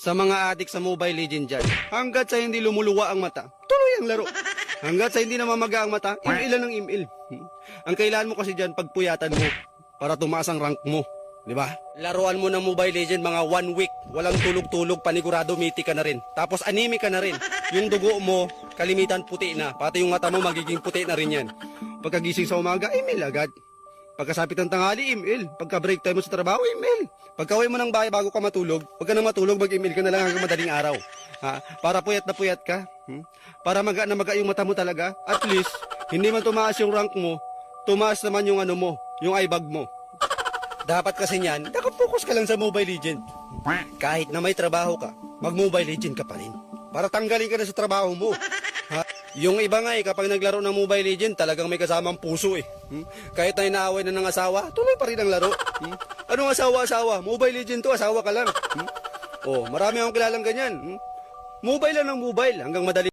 Sa mga adik sa Mobile Legend dyan, hanggat sa hindi lumuluwa ang mata, tuloy ang laro. Hanggat sa hindi namamaga ang mata, imilan ng imil. Hmm? Ang kailangan mo kasi dyan, pagpuyatan mo para tumaas ang rank mo. Di ba? Laruan mo ng Mobile Legend mga one week. Walang tulog-tulog, panigurado, miti ka na rin. Tapos anime ka na rin. Yung dugo mo, kalimitan puti na. Pati yung mata mo, magiging puti na rin yan. Pagkagising sa umaga, email agad. Pagkasapit ng tanghali, email. Pagka break time mo sa trabaho, email. Pagkaway mo ng bahay bago ka matulog, pag ka na matulog, mag-email ka na lang hanggang madaling araw. Ha? Para puyat na puyat ka. Hmm? Para maga na maga yung mata mo talaga. At least, hindi man tumaas yung rank mo, tumaas naman yung ano mo, yung eyebag mo. Dapat kasi niyan, nakapokus ka lang sa Mobile Legend. Kahit na may trabaho ka, mag-Mobile Legend ka pa rin. Para tanggalin ka na sa trabaho mo. Yung iba nga eh, kapag naglaro ng Mobile Legend, talagang may kasamang puso eh. Hmm? Kahit na inaaway na ng asawa, tuloy pa rin ang laro. Hmm? Anong asawa-asawa? Mobile Legend to, asawa ka lang. Hmm? Oh, marami akong kilalang ganyan. Hmm? Mobile lang ng mobile hanggang madali